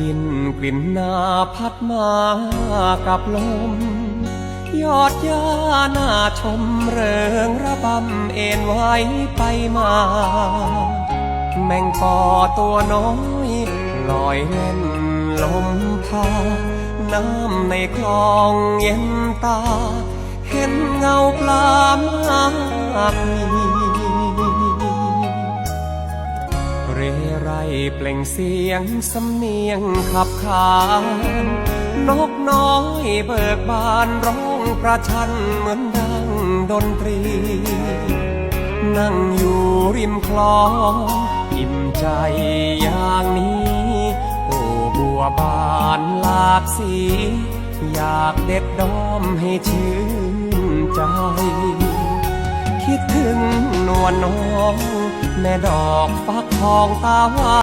ดินกลิ่นนาพัดมากับลม ยอดหญ้าหน้าชมเริงระบำเอ็นไว้ไปมา แมงปอตัวน้อยลอยเล่นลมพา น้ำในคลองเย็นตา เห็นเงาปลามากมี เรไรเปล่งเสียงสำเนียงขับขานนกน้อยเบิกบานร้องประชันเหมือนดังดนตรี นั่งอยู่ริมคลองอิ่มใจอย่างนี้ โอ้บัวบานหลากสี อยากเด็ดดอมให้ชื่นใจ คิดถึง วลน้อง แม่ดอกฟักทองตาหวาน